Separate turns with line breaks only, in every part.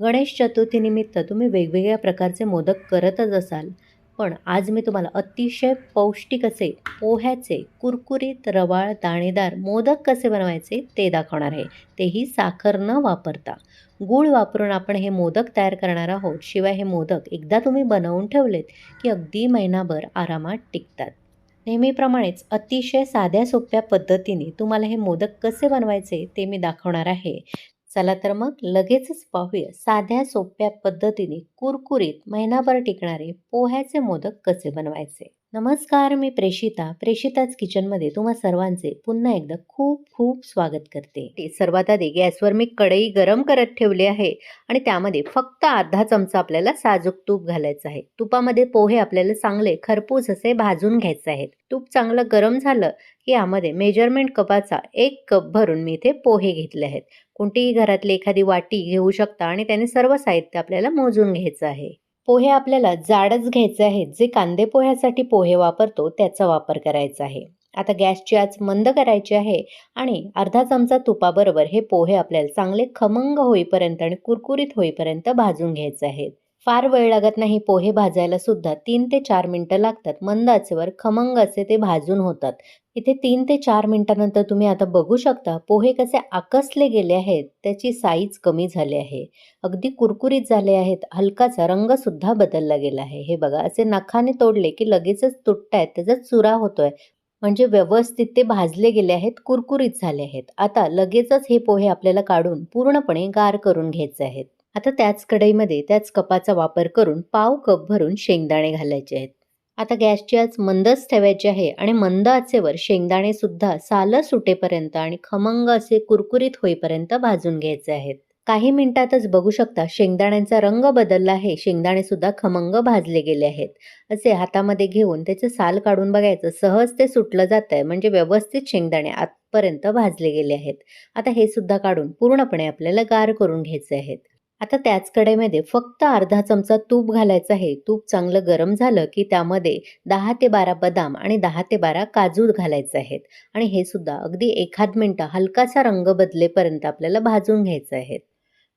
गणेश चतुर्थीनिमित्त तुम्ही वेगवेगळ्या प्रकारचे मोदक करतच असाल. पण आज मी तुम्हाला अतिशय पौष्टिक असे पोह्याचे कुरकुरीत रवाळ दाणेदार मोदक कसे बनवायचे ते दाखवणार आहे. तेही साखर न वापरता. गूळ वापरून आपण हे मोदक तयार करणार आहोत. शिवाय हे मोदक एकदा तुम्ही बनवून ठेवलेत की अगदी महिनाभर आरामात टिकतात. नेहमीप्रमाणेच अतिशय साध्या सोप्या पद्धतीने तुम्हाला हे मोदक कसे बनवायचे ते मी दाखवणार आहे. चला तर मग लगेचच पाहूया साध्या सोप्या पद्धतीने कुरकुरीत महिनाभर टिकणारे पोह्याचे मोदक कसे बनवायचे. नमस्कार मी प्रेषिता प्रेषिताच किचनमध्ये तुम्हा सर्वांचे पुन्हा एकदा खूप खूप स्वागत करते. ते सर्वात आधी गॅसवर मी कढई गरम करत ठेवली आहे आणि त्यामध्ये फक्त अर्धा चमचा आपल्याला साजूक तूप घालायचं आहे. तुपामध्ये पोहे आपल्याला चांगले खरपूस असे भाजून घ्यायचे आहेत. तूप चांगलं गरम झालं की यामध्ये मेजरमेंट कपाचा एक कप भरून मी इथे पोहे घेतले आहेत. कोणतीही घरातली एखादी वाटी घेऊ शकता आणि त्याने सर्व साहित्य आपल्याला मोजून घ्यायचं आहे. पोहे आपल्याला जाडच घ्यायचे आहेत. जे कांदे पोह्यासाठी पोहे वापरतो त्याचा वापर करायचा आहे. आता गॅसची आच मंद करायची आहे आणि अर्धा चमचा तुपाबरोबर हे पोहे आपल्याला चांगले खमंग होईपर्यंत आणि कुरकुरीत होईपर्यंत भाजून घ्यायचे आहेत. फार वेळ लागत नाही पोहे भाजायला सुद्धा तीन ते चार मिनटं लागतात. मंद आचेवर खमंग असे ते भाजून होतात. इथे तीन ते चार मिनटानंतर तुम्ही आता बघू शकता पोहे कसे आकसले गेले आहेत त्याची साईज कमी झाली आहे. अगदी कुरकुरीत झाले आहेत हलकाचा रंगसुद्धा बदलला गेला आहे. हे बघा असे नखाने तोडले की लगेचच तुटतायत त्याचा चुरा होतोय. म्हणजे व्यवस्थित ते भाजले गेले आहेत कुरकुरीत झाले आहेत. आता लगेचच हे पोहे आपल्याला काढून पूर्णपणे गार करून घ्यायचे आहेत. आता त्याच कढईमध्ये त्याच कपाचा वापर करून पाव कप भरून शेंगदाणे घालायचे आहेत. आता गॅसची आज मंदच ठेवायची आहे आणि मंद आचेवर शेंगदाणे सुद्धा सालं सुटेपर्यंत आणि खमंग असे कुरकुरीत होईपर्यंत भाजून घ्यायचे आहेत. काही मिनिटातच बघू शकता शेंगदाण्यांचा रंग बदलला आहे. शेंगदाणे सुद्धा खमंग भाजले गेले आहेत. असे हातामध्ये घेऊन त्याचे साल काढून बघायचं. सहज ते सुटलं जात आहे म्हणजे व्यवस्थित शेंगदाणे आतपर्यंत भाजले गेले आहेत. आता हे सुद्धा काढून पूर्णपणे आपल्याला गार करून घ्यायचे आहेत. आता त्याच कढईमध्ये फक्त अर्धा चमचा तूप घालायचं आहे. तूप चांगलं गरम झालं की त्यामध्ये दहा ते बारा बदाम आणि दहा ते बारा काजू घालायचे आहेत. आणि हे सुद्धा अगदी एखाद मिनटं हलकासा रंग बदलेपर्यंत आपल्याला भाजून घ्यायचं आहे.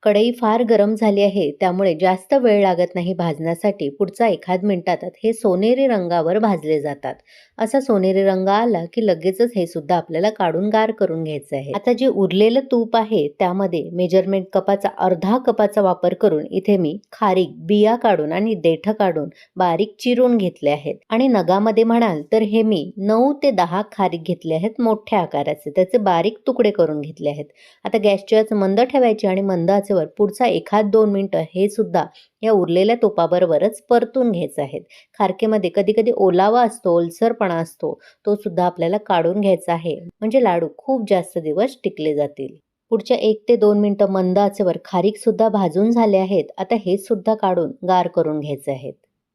कढई फार गरम झाली आहे त्यामुळे जास्त वेळ लागत नाही भाजण्यासाठी. पुढचा एखाद मिनिटात हे सोनेरी रंगावर भाजले जातात. असा सोनेरी रंग आला की लगेचच हे सुद्धा आपल्याला काढून गार करून घ्यायचं आहे. आता जे उरलेलं तूप आहे त्यामध्ये मेजरमेंट कपाचा अर्धा कपाचा वापर करून इथे मी खारीक बिया काढून आणि देठ काढून बारीक चिरून घेतले आहेत. आणि नगामध्ये म्हणाल तर हे मी नऊ ते दहा खारीक घेतले आहेत मोठ्या आकाराचे. त्याचे बारीक तुकडे करून घेतले आहेत. आता गॅसची आज मंद ठेवायची आणि मंद आचेवर पुढचा एखाद दोन मिनटं हे सुद्धा या उरलेल्या तुपाबरोबरच परतून घ्यायचं आहेत. खारकेमध्ये कधी कधी ओलावा असतो ओलसरपणा असतो तो सुद्धा आपल्याला काढून घ्यायचा आहे. म्हणजे लाडू खूप जास्त दिवस टिकले जातील. पुढच्या एक ते दोन मिनटं मंद आचेवर खारीक सुद्धा भाजून झाले आहेत. आता हे सुद्धा काढून गार करून घ्यायचे आहेत.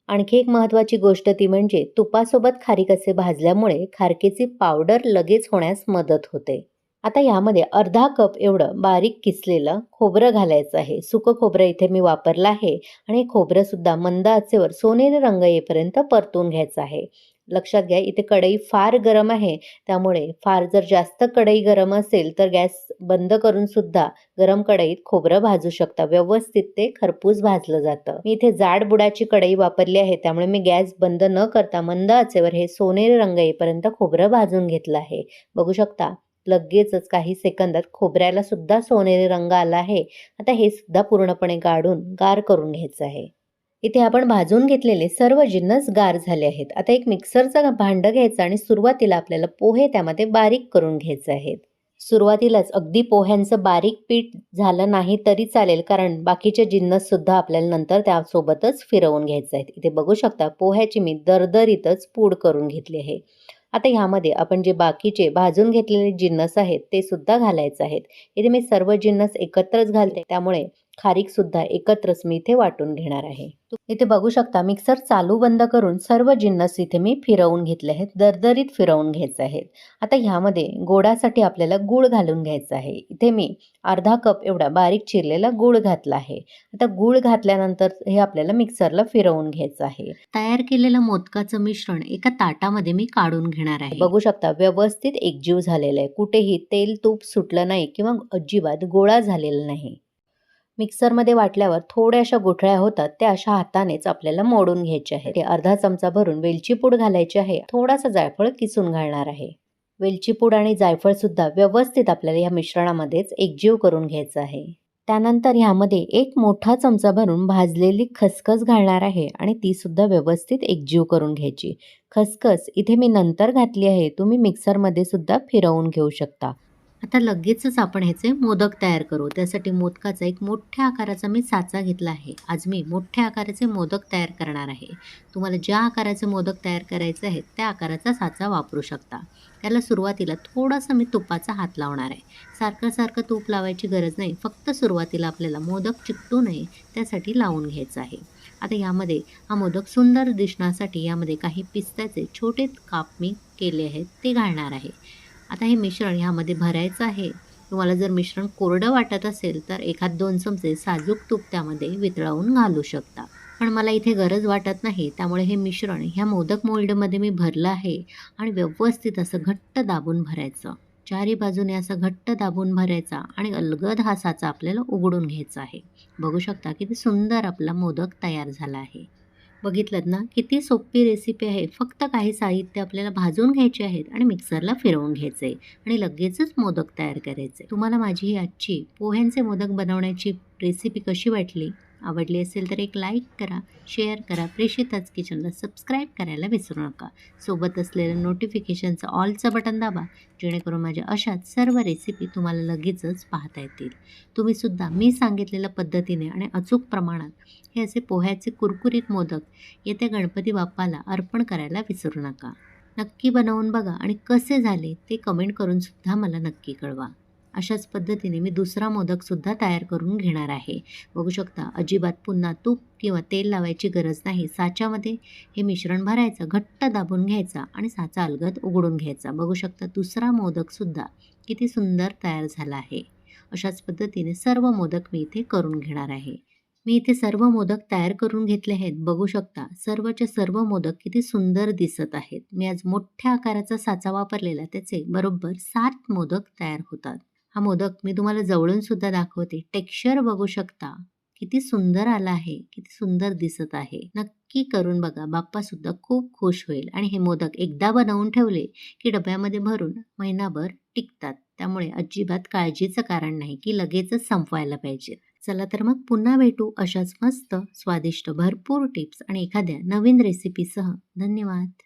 आणखी एक महत्त्वाची गोष्ट ती म्हणजे तुपासोबत खारीक असे भाजल्यामुळे खारकेची पावडर लगेच होण्यास मदत होते. आता यामध्ये अर्धा कप एवढं बारीक किसलेलं खोबरं घालायचं आहे. सुकं खोबरं इथे मी वापरलं आहे आणि खोबरं सुद्धा मंद आचेवर सोनेरी रंग येईपर्यंत परतून घ्यायचं आहे. लक्षात घ्या इथे कढई फार गरम आहे. त्यामुळे फार जर जास्त कढई गरम असेल तर गॅस बंद करून सुद्धा गरम कढईत खोबरं भाजू शकता. व्यवस्थित ते खरपूस भाजलं जातं. मी इथे जाड बुडाची कढई वापरली आहे. त्यामुळे मी गॅस बंद न करता मंद आचेवर हे सोनेरी रंग येईपर्यंत खोबरं भाजून घेतलं आहे. बघू शकता लगेचच काही सेकंदात खोबऱ्याला सुद्धा सोनेरी रंग आला आहे. आता हे सुद्धा पूर्णपणे गाडून गार करून घ्यायचं आहे. इथे आपण भाजून घेतलेले सर्व जिन्नस गार झाले आहेत. आता एक मिक्सरचं भांडं घ्यायचं आणि सुरुवातीला आपल्याला पोहे त्यामध्ये बारीक करून घ्यायचे आहेत. सुरुवातीलाच अगदी पोह्यांचं बारीक पीठ झालं नाही तरी चालेल कारण बाकीचे जिन्नस सुद्धा आपल्याला नंतर त्यासोबतच फिरवून घ्यायचे आहेत. इथे बघू शकता पोह्याची मी दरदरीतच पूड करून घेतली आहे. आता ह्यामध्ये आपण जे बाकीचे भाजून घेतलेले जिन्नस आहेत ते सुद्धा घालायचे आहेत. इथे मी सर्व जिन्नस एकत्रच घालते. त्यामुळे खारीक सुद्धा एकत्रच मी इथे वाटून घेणार आहे. इथे बघू शकता मिक्सर चालू बंद करून सर्व जिन्नस इथे मी फिरवून घेतले आहेत दरदरीत फिरवून घ्यायचे आहेत. आता ह्यामध्ये गोडासाठी आपल्याला गूळ घालून घ्यायचा आहे. इथे मी अर्धा कप एवढा बारीक चिरलेला गूळ घातला आहे. आता गूळ घातल्यानंतर हे आपल्याला मिक्सरला फिरवून घ्यायचं आहे. तयार केलेलं मोदकाचं मिश्रण एका ताटामध्ये मी काढून घेणार आहे. बघू शकता व्यवस्थित एकजीव झालेलं आहे. कुठेही तेल तूप सुटलं नाही किंवा अजिबात गोळा झालेला नाही. मिक्सरमध्ये वाटल्यावर थोड्या अशा होतात त्या अशा हातानेच आपल्याला मोडून घ्यायचे आहे ते अर्धा चमचा भरून वेलची पूड घालायची आहे. थोडासा जायफळ किसून घालणार आहे. वेलची पूड आणि जायफळ सुद्धा व्यवस्थित आपल्याला या मिश्रणामध्येच एकजीव करून घ्यायचं आहे. त्यानंतर ह्यामध्ये एक मोठा चमचा भरून भाजलेली खसखस घालणार आहे आणि ती सुद्धा व्यवस्थित एकजीव करून घ्यायची. खसखस इथे मी नंतर घातली आहे तुम्ही मिक्सरमध्ये सुद्धा फिरवून घेऊ शकता. आता लगेचच आपण ह्याचे मोदक तयार करू. त्यासाठी मोदकाचा एक मोठ्या आकाराचा मी साचा घेतला आहे. आज मी मोठ्या आकाराचे मोदक तयार करणार आहे. तुम्हाला ज्या आकाराचे मोदक तयार करायचे आहेत त्या आकाराचा साचा वापरू शकता. त्याला सुरुवातीला थोडासा मी तुपाचा हात लावणार आहे. सारखं सारखं तूप लावायची गरज नाही. फक्त सुरुवातीला आपल्याला मोदक चिकटू नये त्यासाठी लावून घ्यायचं आहे. आता यामध्ये हा मोदक सुंदर दिसण्यासाठी यामध्ये काही पिस्त्याचे छोटे काप मी केले आहेत ते घालणार आहे. आता हे मिश्रण ह्यामध्ये भरायचं आहे. तुम्हाला जर मिश्रण कोरडं वाटत असेल तर एखाद दोन चमचे साजूक तूप त्यामध्ये वितळवून घालू शकता. पण मला इथे गरज वाटत नाही त्यामुळे हे मिश्रण ह्या मोदक मोल्डमध्ये मी भरलं आहे आणि व्यवस्थित असं घट्ट दाबून भरायचं. चारी बाजूने असं घट्ट दाबून भरायचा आणि अलगद हा साचा आपल्याला उघडून घ्यायचा आहे. बघू शकता किती सुंदर आपला मोदक तयार झाला आहे. बघितलं ना किती सोपी रेसिपी आहे. फक्त काही साहित्य आपल्याला भाजून घ्यायचे आहेत आणि मिक्सरला फिरवून घ्यायचे आणि लगेचच मोदक तयार करायचे. तुम्हाला माझी ही आजची पोह्यांचे मोदक बनवण्याची रेसिपी कशी वाटली? आवडली असेल तर एक लाईक करा शेअर करा. प्रेषिताच किचनला सबस्क्राईब करायला विसरू नका. सोबत असलेलं नोटिफिकेशनचं ऑलचं बटन दाबा जेणेकरून माझ्या अशाच सर्व रेसिपी तुम्हाला लगेचच पाहता येतील. तुम्हीसुद्धा मी सांगितलेल्या पद्धतीने आणि अचूक प्रमाणात हे असे पोह्याचे कुरकुरीत मोदक येत्या गणपती बाप्पाला अर्पण करायला विसरू नका. नक्की बनवून बघा आणि कसे झाले ते कमेंट करूनसुद्धा मला नक्की कळवा. अशाच पद्धतीने मी दुसरा मोदकसुद्धा तयार करून घेणार आहे. बघू शकता अजिबात पुन्हा तूप किंवा तेल लावायची गरज नाही. साच्यामध्ये हे मिश्रण भरायचं घट्ट दाबून घ्यायचा आणि साचा अलगद उघडून घ्यायचा. बघू शकता दुसरा मोदकसुद्धा किती सुंदर तयार झाला आहे. अशाच पद्धतीने सर्व मोदक मी इथे करून घेणार आहे. मी इथे सर्व मोदक तयार करून घेतले आहेत. बघू शकता सर्वचे सर्व मोदक किती सुंदर दिसत आहेत. मी आज मोठ्या आकाराचा साचा वापरलेला त्याचे बरोबर सात मोदक तयार होतात. हा मोदक मी तुम्हाला जवळून सुद्धा दाखवते. टेक्स्चर बघू शकता. किती सुंदर आला आहे. किती सुंदर दिसत आहे. नक्की करून बघा. बाप्पा सुद्धा खूप खुश होईल. आणि हे मोदक एकदा बनवून ठेवले की डब्यामध्ये भरून महिनाभर टिकतात. त्यामुळे अजिबात काळजीचं कारण नाही की लगेचच संपवायला पाहिजे. चला तर मग पुन्हा भेटू अशाच मस्त स्वादिष्ट भरपूर टिप्स आणि एखाद्या नवीन रेसिपीसह धन्यवाद.